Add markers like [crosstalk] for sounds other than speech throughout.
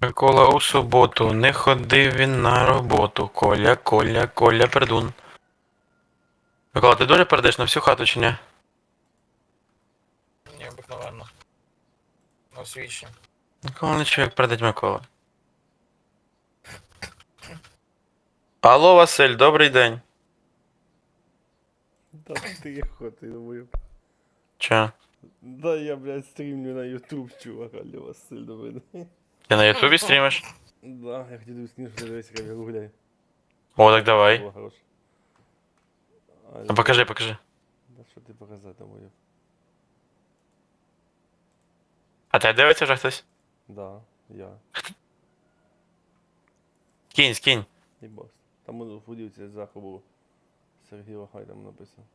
Микола у суботу, не ходив він на роботу. Коля, Коля, Коля, пердун. Микола, ти дуже пердеш на всю хату чи ні? Ні, обикновенно. На свічі. Микола не чує, як пердить Микола. Алло, Василь, добрий день. Да тихо, ты думаю. Че? Да я, блядь, стримлю на YouTube, чувак, алло, Василь, добрий день. Ти на Ютубі стрімиш? Да, я хотів дивитися, що дивись, як я гуляю. О, так давай. Було хороше. Алло. Ну покажи, покажи. Да що ти показати, думаю. А тебе дивиться вже хтось? Да, я. Скинь, скинь. І бас. Там у фудівці зверху було. Сергій Вахай там написано.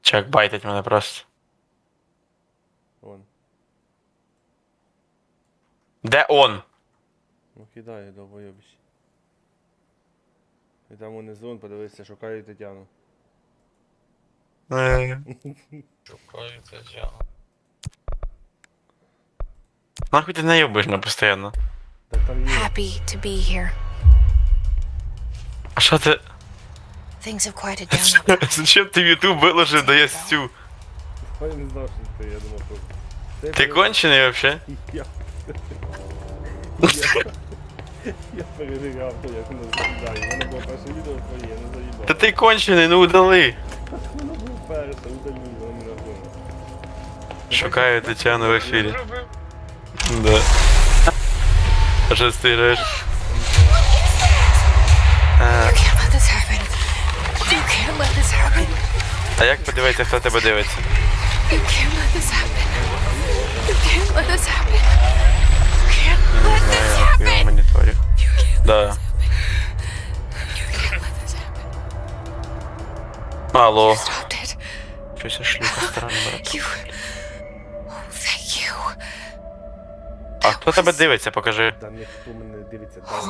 Чек байтить мене просто. Вон. Де он? Ну кидає довбойобіще. І там унизу, он, подивися, шукає Тетяну. Шукаю Тетяну. Нахуй ти наїбиш на постійно. Так там є. Happy to be here. А що ти. Things have quieted [laughs] down. Зачем ти в Ютуб виложив, да я стю? Я не знав, що ти, я думав, що... Ти кончений вообще? Я... я... Перевіряв, то як воно заїдає. Воно було перше відео твоє, не заїбав. Та ти кончений, ну удали. Воно було перше, удалю, воно не рахує. Шукаю Тетяну в ефірі. Да. А що ти граєш? You. А як подивитися, хто тебе дивиться? You can't let this happen. You can't let this happen. я хуй в happen. моніторі. You can't, Да. you can't let this happen. Алло. Stopped it. Щось я шлюха странна, брат. You. Oh, thank you. А хто тебе дивиться, покажи. Та ніхто мене не дивиться, дай Horror.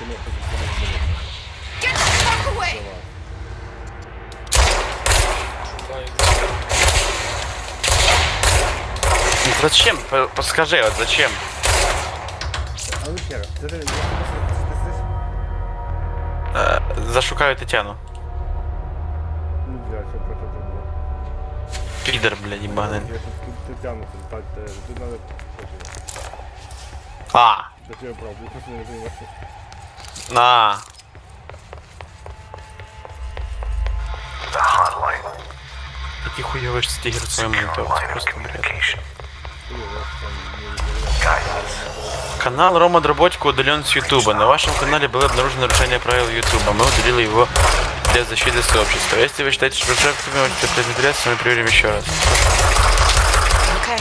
мені відповідь. Ти Зачем? П- Подскажи, от зачем? А ну ще раз, це ти, я тебе Е, Зашукаю Тетяну. Ну, бля, що про що це було? Підер, блядь, їбаний. Я тут Тетяну, тут, тут, тут надо... А, Це я правда, я просто не розумію. на. Який хуйовий ж стігер в своєму монітор, це просто бред. Канал Рома Дроботько удален с Ютуба. На вашем канале было обнаружено нарушение правил Ютуба. Мы удалили его для защиты сообщества. Если вы считаете, что проект можете предоставляться, мы проверим еще раз. Okay.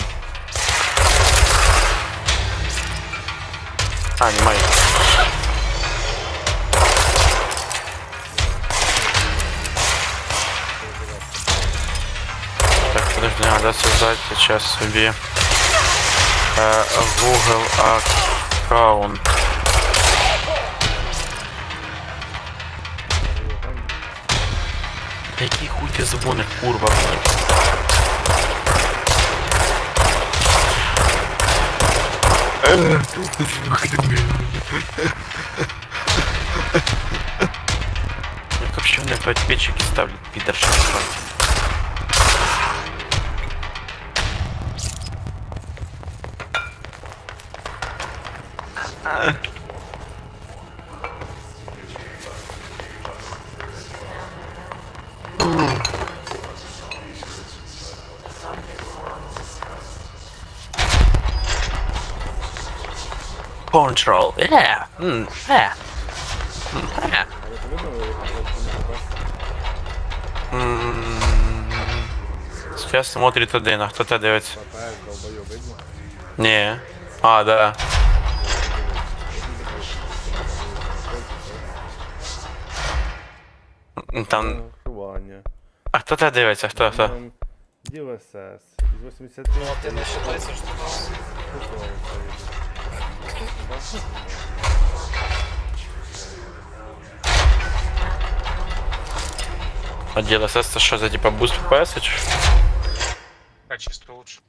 А, не мои. Так, подожди, надо создать сейчас себе Google аккаунт. Який хуй ти дзвониш, курва, блядь? Как вообще мне подписчики ставят пидорши? Control, yeah, mm, yeah. Mm, yeah. М, Сейчас смотрит один, а кто-то видно? Не. А, да. Там. Ховання. А хто тебе дивиться? Хто? Хто? Діл СС. Із 80 Ну, а ти не считаєшся, що ти нас? Отдел СС це що за типа буст ППС? чи що? Качество лучше.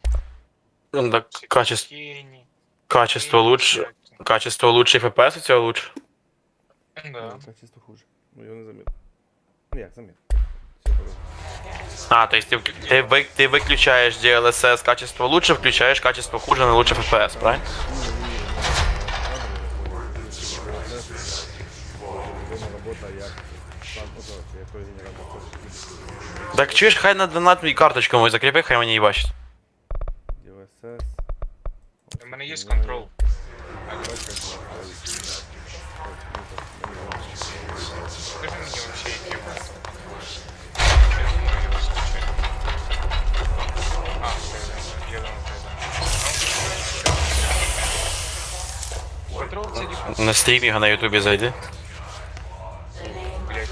Ну, так, качество, Тени. качество лучше. Качество лучше, и FPS у тебя лучше. Да. Качество хуже. Ну його не замітно. Ну як, замітно. Все добре. А, то есть ты, вк- ты, вы- ты выключаешь DLSS качество лучше, включаешь качество хуже, но лучше FPS, правильно? Дома робота як сам ото, чи якої генератор хочеш. Так чуешь, хай на донат мені карточку мою закріпи, хай мені їбачить. DLSS. У мене є контрол. На стрімі його на ютубі зайди. блядь.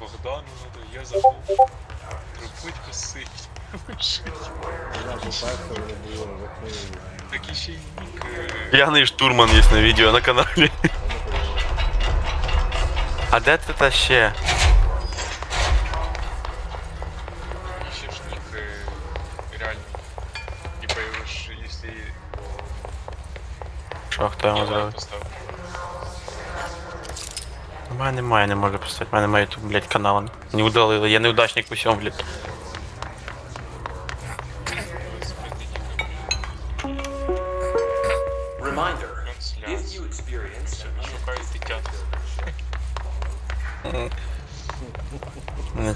Богдану надо, я забув. Пробудь сить. Вона по-перше, не було захмелені. Так ще й нік. е, П'яний штурман є на відео на каналі. А де ти та ще? І ще ж нік е, реальний. Типа його ж, якщо Що, хто йому я лайк зробив? поставив. У мене немає, не можу поставити. У мене немає тут, блядь, каналу. Не удалили, я неудачник у всьому, блядь.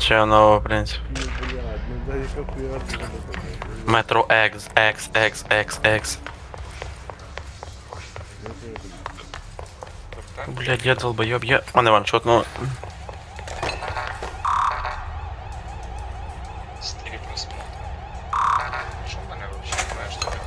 Нічого нового, в принципі. Ну, блядь, ну да яка хуйня ти не таке. Метро X, X, X, X, X. Тобто, Блядь, я долбоёб, я... А не ваншот, ну... стилі просмотру. Що в мене взагалі немає, що таке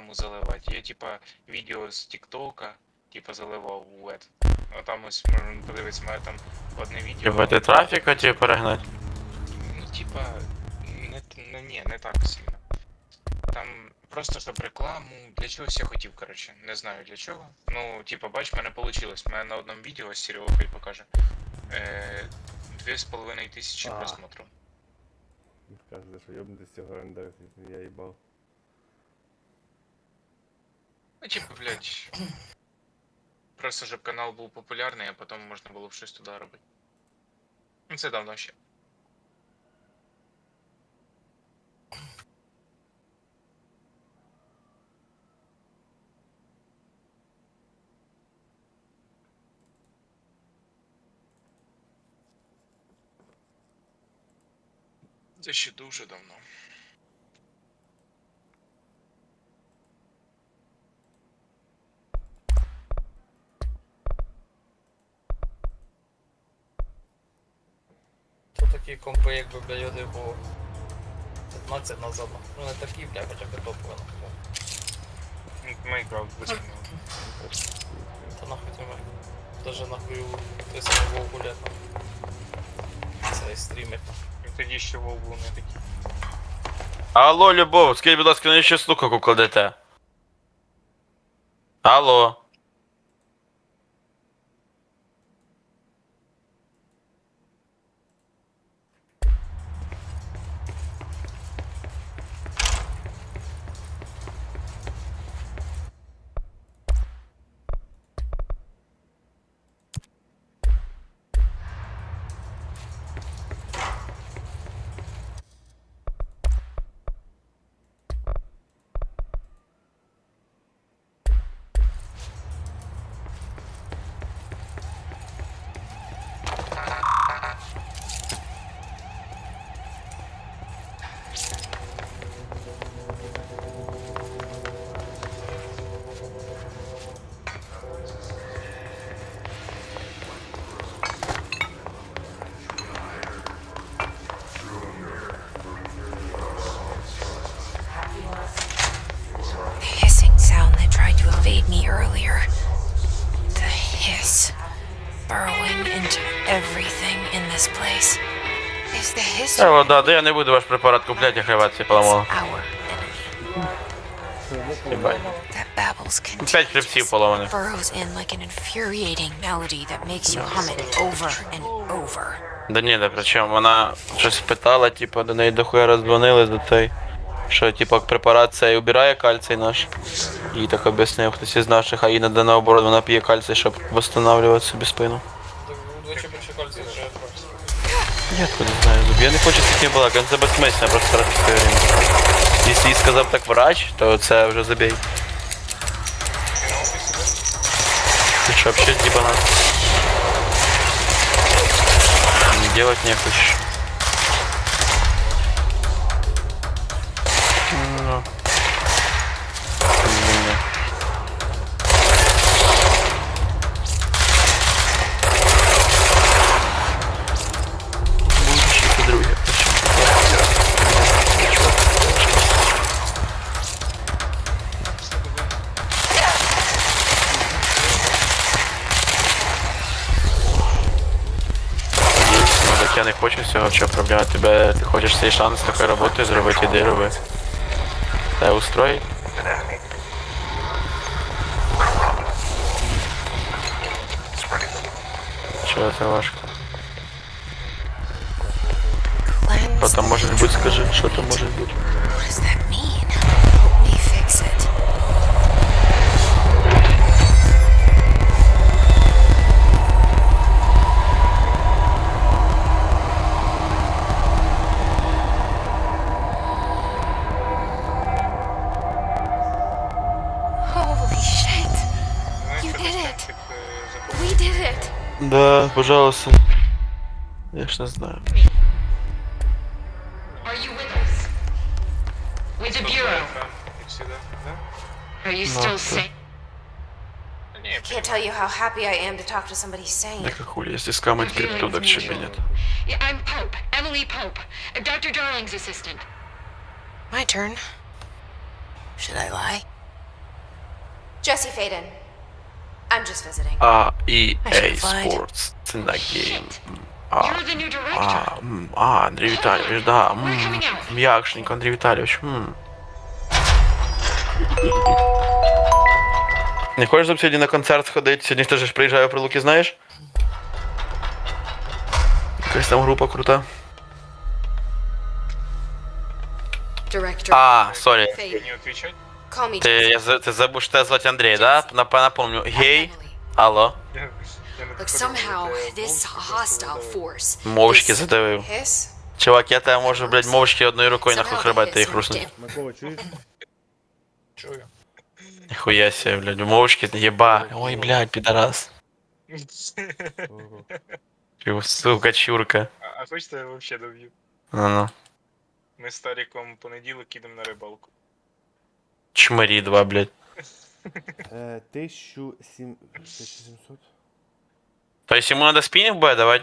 рекламу заливати. Я типа відео з Тіктока, типа заливав у этот. Ну там ось можна подивитися, мене там одне відео. Типа ти трафік хотів перегнати? Ну, типа, не, ну, ні, не так сильно. Там просто щоб рекламу, для чогось я хотів, коротше, не знаю для чого. Ну, типа, бач, в мене вийшло. У мене на одному відео Серега хай покаже. Е, Дві з половиною тисячі А. просмотрів. Кажете, що йобнути з цього рендерити, я їбав. Ну, типа, блядь. Просто щоб канал був популярний, а потім можна було б щось туди робити. Ну, це давно ще. Це ще дуже давно. такі компи, якби бля йоди було 15 назад. Ну не такі, бля, хоча б топові. Ну, Майнкрафт висунув. Та нахуй ти мене. Даже нахуй у той самий вов гулять нахуй. Цей стрімер. І тоді ще вов був не такий. Алло, Любов, скажіть, будь ласка, на ще слухавку кладете? Алло. Е, Та вода, да я не буду ваш препарат куплять, я хаваться поломал. Пять хребців поломаны. Да ні, да причем вона щось питала, типа до неї дохуя роздзвонили до той. Що типа препарат цей убирає кальцій наш. Їй так об'яснив хтось із наших, а їй надо наоборот, вона п'є кальцій, щоб восстанавливати собі спину. Так вдвічі більше кальцій. Я откуда знаю, Зуб. Я не хочу з таким балакати, це безсмислено просто тратити своє время. Якщо їй сказав так врач, то це вже забій. Ти що, вообще дебанат? Не делать не хочешь. Хочу цього, що проблема тебе, ти хочеш цей шанс такої роботи зробити, іди роби. Та устрой. Чого це важко? Потом может бути, скажи, що там може бути? Да, пожалуйста. Я ж не знаю. Да? Can't tell you how happy I am to talk to somebody sane. Так а хули, если скамать крипту, так че нет? Yeah, I'm Pope, Emily Pope, uh, Dr. Darling's assistant. My turn. Should I lie? Jesse Faden. I'm just visiting. А, EA I should have lied. Sports. Це на гейм. А, You're the new director. а, м, а, Андрій Віталійович, да. We're м, coming out. М'якшенько, Андрій Віталійович. м. Не хочеш щоб сьогодні на концерт сходити? Сьогодні хто ж приїжджає при Луки, знаєш? Якась там група крута. Director. А, сорі. Faden. Мені відповідати? Call me Ти, Jesse. я, за- ти забув, що тебе звати Андрій, да? Нап- Напомню. Гей, Emily. алло. Я, я не Look, так somehow подумав, це this мовчки hostile просто force. Мовчки this задавив. Hiss? Чувак, я тебе можу, блядь, мовчки одною рукою нахуй Somehow хребет the і hiss хруснуть. moved in. Микола, чуєш? Чую. Ніхуя себе, блядь, мовчки, єба. Ой, блядь, підарас. [laughs] Ого. Чу, Сука, чурка. А, а хочете я взагалі доб'ю? Ну ну. Ми з Таріком понеділок їдемо на рибалку. Чмарі два, блядь. Е, 1700. 1700? То есть ему надо спиннинг буде давать?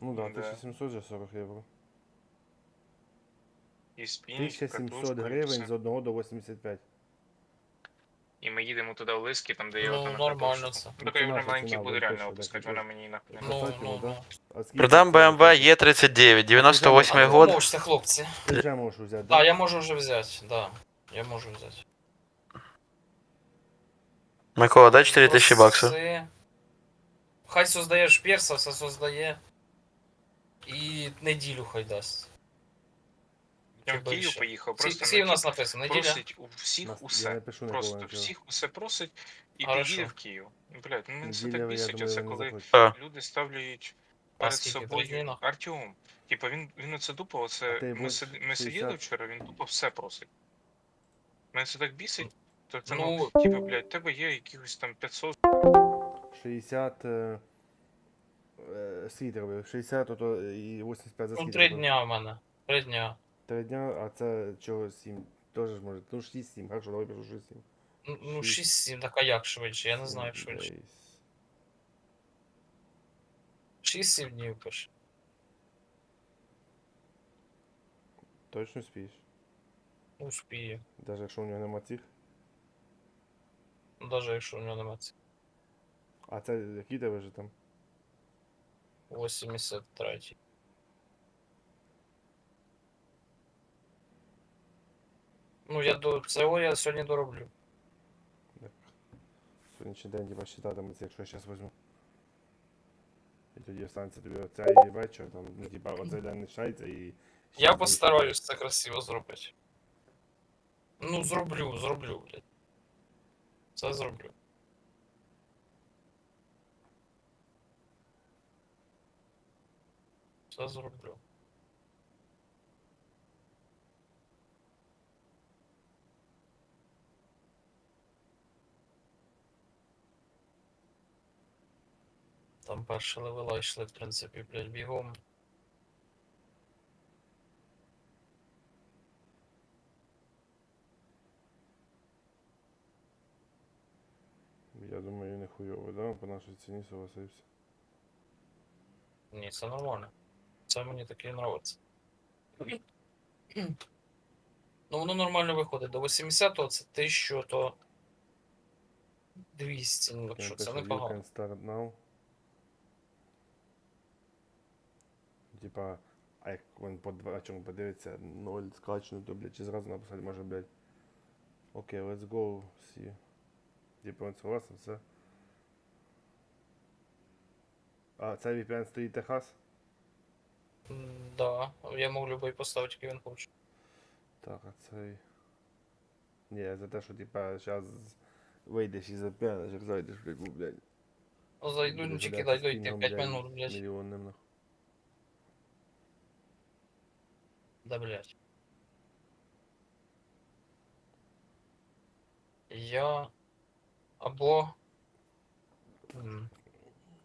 Ну да, Да. 1700 за 40 євро. І спінінг, 1700 катушку, і гривень все. з 1 до 85. І ми їдемо туди в Лиски, там де я Ну, отам на нормально катушку. це. Ну, такий Це вже наша маленький ціна, буде ви реально точно, опускати, так, вона так. мені нахуй. не Ну, Поставте ну, його, да? ну. А скільки Продам це? BMW Е39, 98 год. Можете, хлопці. Ти вже можеш взяти, Да, да? я можу вже взяти, да. Я можу взяти. Микола, дай 4000 баксів. Хай создає шперса, все создає. І неділю хай дасть. Я в Київ поїхав, просто Всі у нас написано, неділя. просить у всіх Нас- усе. напишу. Просто нічого. всіх усе просить і Хорошо. в Київ. Блять, ну мене це Неділя, так я бісить, думаю, оце не коли захочу. А. люди ставлять перед скільки, три дні, собою нахуй? Артем. Типа він він оце дупо, А оце ти ми, ми сиділи 60? вчора, він тупо все просить. Мене це так бісить. То це Ну, ну, типа, блядь, тебе є якихось там 500 60... е, е, Скільки робив? 60, то то і 85 за Ну, скільки три робив? дня в мене. Три дня. Три дня, а це чого 7? Теж ж може. Ну 6-7, хорошо, давай пишу 6-7. Ну, Ну, Шість. 6-7, так а як швидше? Я не знаю, як швидше. Десь. 6-7 днів пише. Точно спієш? Успію. Даже якщо у нього нема цих. Навіть якщо у нього немає ці. А це який тебе вже там? 83. Ну, я до цього я сьогодні дороблю. Сьогоднішній день типа считатиметься, якщо я зараз візьму. І тоді останеться тобі оцей вечір, там, ну, типа, оцей день починається і. Я ще- постараюсь це красиво зробити. Ну, зроблю, зроблю, блядь. Це зроблю. Це зроблю. Там перші левела йшли, в принципі, блядь, бігом. Я думаю, не хуйово, да? По нашій ціні согласився. Ні, це нормально. Це мені таке нравиться. [clears throat] Ну, воно нормально виходить. До 80-го це 1000, то 200, ну, Він що пише, це you непогано. can start now. Типа, а як він по два чому подивиться, 0 скачано, то, блядь, чи зразу написати може, блядь. Окей, let's go, see. Типа, він согласен, все. А, цей VPN стоїть Техас? М, Да, я можу любий поставити, який він хоче. Так, а цей. Ні, за те, що типа зараз вийдеш із VPN, як зайдеш, блядь, ну, блядь. Ну, зайду, ну будеш тільки гуляти дай з дойти пінгом, 5 блядь, минут, блядь. Мільйонним, нахуй. Да, блядь. Я. Або.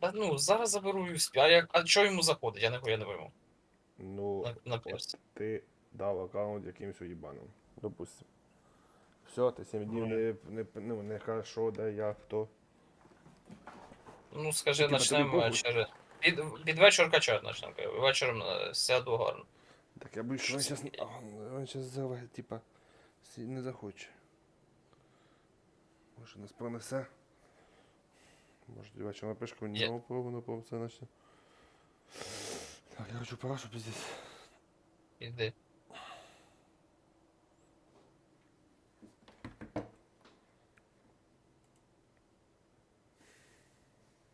Та ну, зараз заберу USP. А, як... а що йому заходить? Я не, я не пойму. Ну, На, на от ти дав аккаунт якимсь уїбаном. Допустим. Все, ти 7 днів не, не, ну, не хорошо, де я, хто. Ну, скажи, Типа, тобі почнемо похуй? вечір. Під, під вечір качати почнемо. кажу. Вечором е, сяду гарно. Так я боюсь, що він зараз, він зараз типа, сі- не захоче. Може нас пронесе. Може напишеш мені Я- нову пробу, на пробу це начне. Так, я хочу парашу піздець. Іди.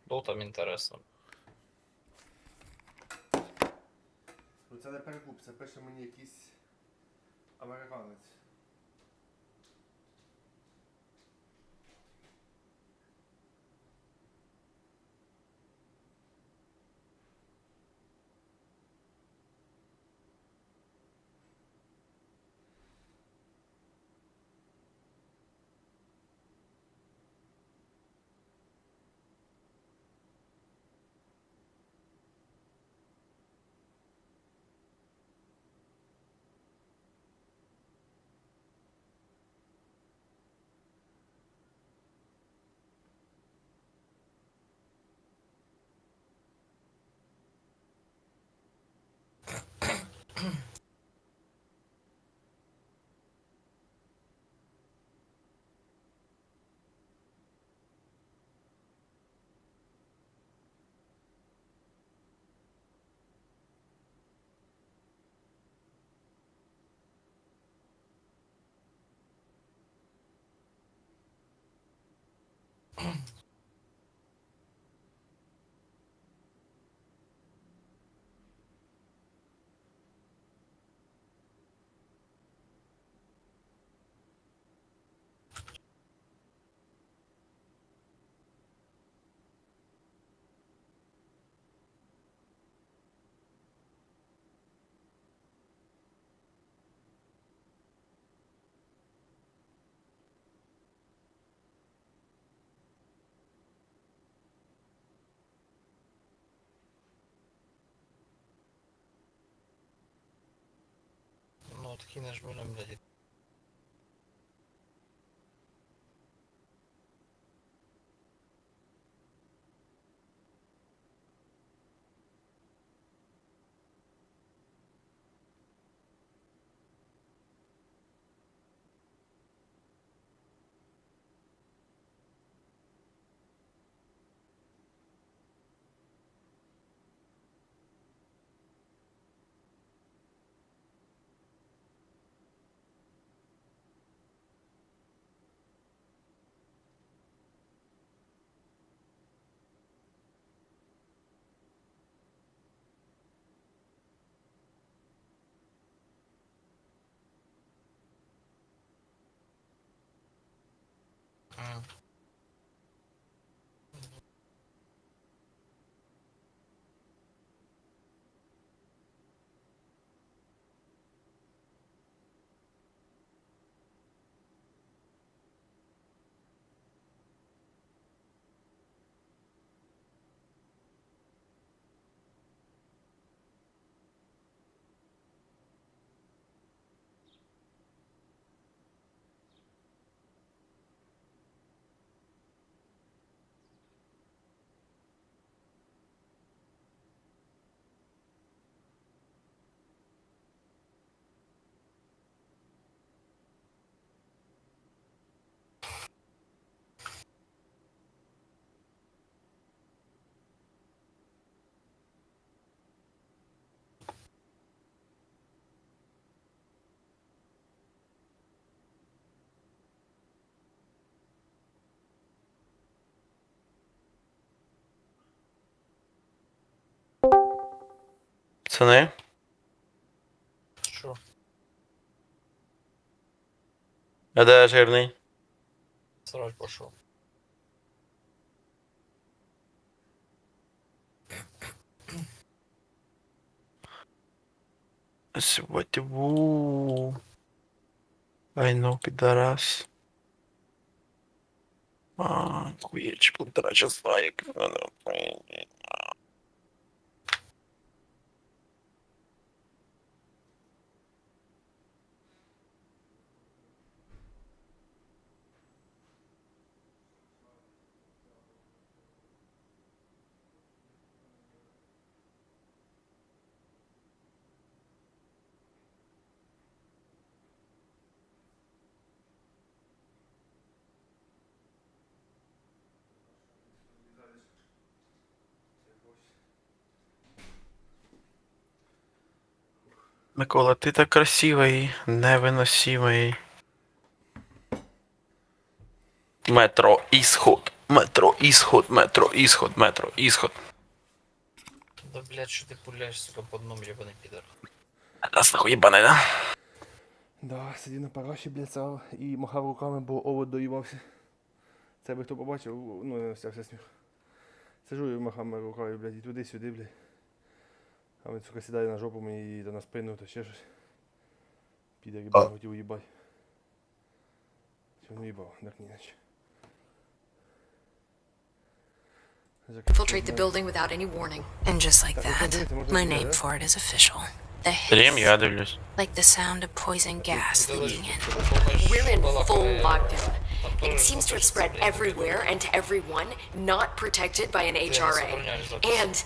Було там інтересно. Ну це не перекуп, це пише мені якийсь американець. Mm-hmm. artık iner bölümde. Mm. Пацани. Що? А де жирний? Срать пошов. Сватьву. Ай ну, підарас. А, хуєч, полтора часа, як. Микола, ти так красивий, невиносимий. Метро ісход. Метро ісход, метро ісход, метро ісход. Да блядь, що ти пуляєш, сука, по одному єбаний підар. Нас нахуй єбаний, да? Да, сидів на параші, блядь, сав і махав руками, бо овод доїбався. Це би хто побачив, ну не стався сміх. Сижу і махав руками, блядь, і туди-сюди, блядь. А він, сука, сідає на жопу мені та на спину, та ще щось. Піде ребят, хотів уїбать. Чи не їбав, так ні наче. infiltrate the building without any warning. And just like Так, that, это можно my сделать, name да? for it is official. The Стрім, hiss, я дивлюсь. like the sound of poison gas leaking in. We're in full lockdown. Там It теж seems to have напишеться, spread блядь, everywhere and to everyone not protected by an HRA. забороняєш запис. And,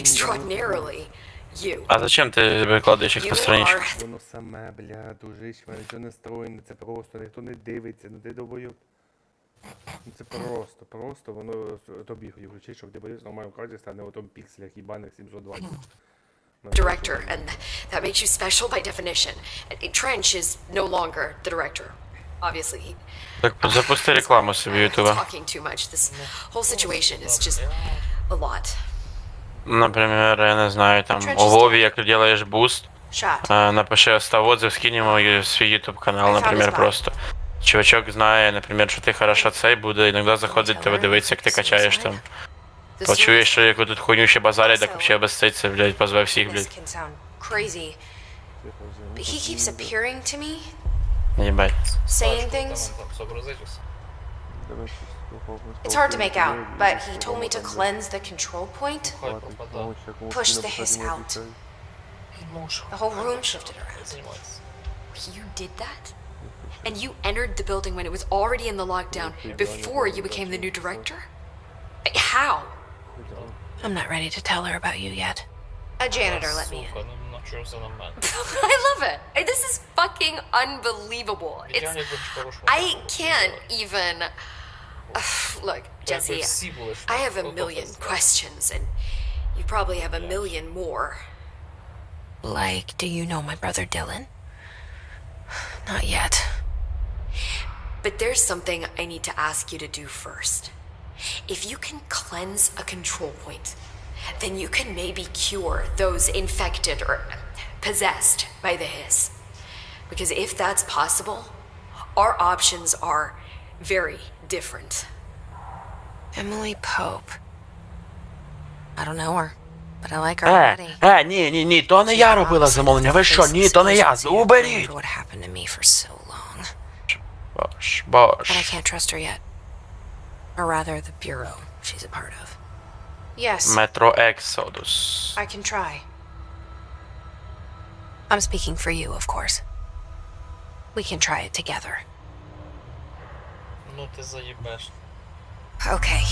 extraordinarily, you. А зачем ти викладаєш їх You на страничку? are Воно саме, бля, дружиш, мене нічого не строєне, це просто, ніхто не дивиться, ну ти добою. Ну це просто, просто воно с- тобі хотів включити, щоб ти подивився нормально в карті стане у тому пікселях їбаних 720. На director, and that makes you special by definition. Trench is no longer the director. Obviously, he Так запусти рекламу собі he's ютуба. talking too much. This whole situation is just a lot. Наприклад, я не знаю, там Trench у is- Вові, як робиш буст, Shot. е, напиши став отзыв, скинемо й- свій ютуб канал, I found наприклад, his vibe. просто. Чувачок знає, наприклад, що ти хорошо цей буде, іноді заходить тебе дивитися, як ти качаєш там. The Почуєш, що яку тут хуйню ще базарять, так взагалі безциться, блядь, позвав всіх, This блядь. can sound crazy, but he keeps appearing to me, Єбать. saying things. Сообразить усе. It's hard to make out, but he told me to cleanse the control point, push the hiss out. The whole room shifted around. You did that? And you entered the building when it was already in the lockdown, before you became the new director? How? I'm not ready to tell her about you yet. A janitor let me in. [laughs] I love it. This is fucking unbelievable. It's, I can't even. Look, Jesse, I have a million questions, and you probably have a million more. Like, do you know my brother Dylan? Not yet. But there's something I need to ask you to do first. If you can cleanse a control point, then you can maybe cure those infected or possessed by the hiss. Because if that's possible, our options are very different. Emily Pope. I don't know her, but I like her Е, already. е, ні, ні, ні, то не я робила замовлення, ви що, ні, то не я, уберіть! What happened to me for so long. Бош, But I бош. can't trust her yet. Or rather, the bureau she's a part of. Yes, Метро Ексодус. I can try. I'm speaking for you, of course. We can try it together. Ну ти заїбеш. Okay.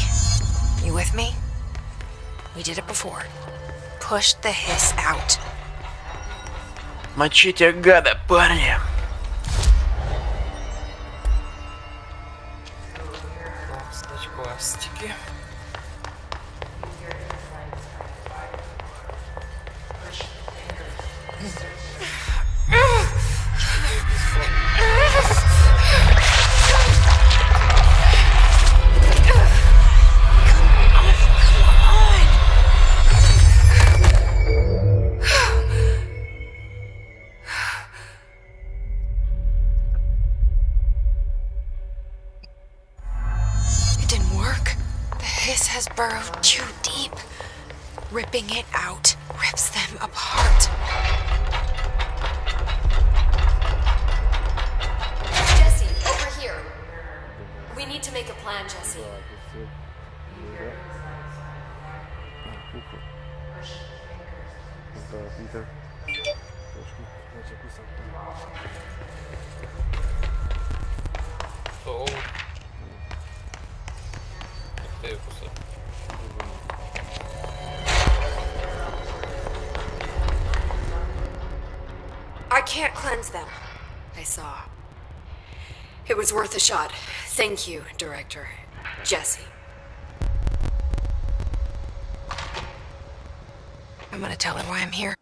You with me? We did it before. Push the hiss out. Мочите гада, парни. Так, стать пластики. burrowed too deep. Ripping it out rips them apart. Jesse, over here. We need to make a plan, Jesse. Oh. Can't cleanse them. I saw. It was worth a shot. Thank you, Director. Jesse. I'm gonna tell her why I'm here.